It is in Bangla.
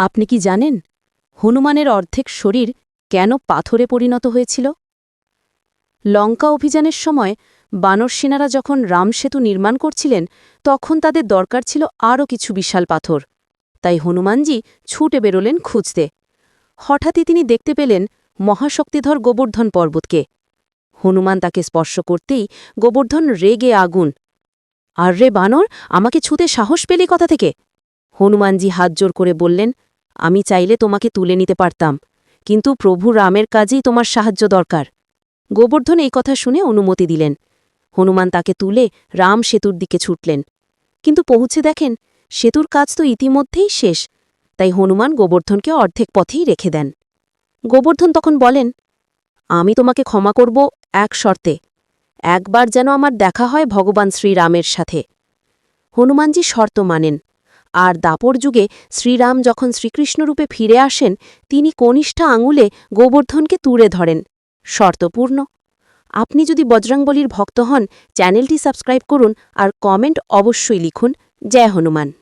আপনি কি জানেন হনুমানের অর্ধেক শরীর কেন পাথরে পরিণত হয়েছিল? লঙ্কা অভিযানের সময় বানর সেনারা যখন রামসেতু নির্মাণ করছিলেন, তখন তাদের দরকার ছিল আরও কিছু বিশাল পাথর। তাই হনুমানজি ছুটে বেরোলেন খুঁজতে। হঠাৎই তিনি দেখতে পেলেন মহাশক্তিধর গোবর্ধন পর্বতকে। হনুমান তাকে স্পর্শ করতেই গোবর্ধন রেগে আগুন। আর রে বানর, আমাকে ছুতে সাহস পেলি কথা থেকে? হনুমানজি হাত জোর করে বললেন আমি চাইলে তোমাকে তুলে নিতে পারতাম, কিন্তু প্রভু রামের কাজেই তোমার সাহায্য দরকার। গোবর্ধন এই কথা শুনে অনুমতি দিলেন। হনুমান তাকে তুলে রাম সেতুর দিকে ছুটলেন। কিন্তু পৌঁছে দেখেন, সেতুর কাজ তো ইতিমধ্যেই শেষ, তাই হনুমান গোবর্ধনকে অর্ধেক পথেই রেখে দেন। গোবর্ধন তখন বলেন, আমি তোমাকে ক্ষমা করব এক শর্তে, একবার যেন আমার দেখা হয় ভগবান শ্রীরামের সাথে। হনুমানজি শর্ত মানেন আর দাপর যুগে শ্রীরাম যখন শ্রীকৃষ্ণরূপে ফিরে আসেন, তিনি কনিষ্ঠা আঙুলে গোবর্ধনকে তুলে ধরেন। শর্তপূর্ণ। আপনি যদি বজরংবলীর ভক্ত হন, চ্যানেলটি সাবস্ক্রাইব করুন আর কমেন্ট অবশ্যই লিখুন। জয় হনুমান।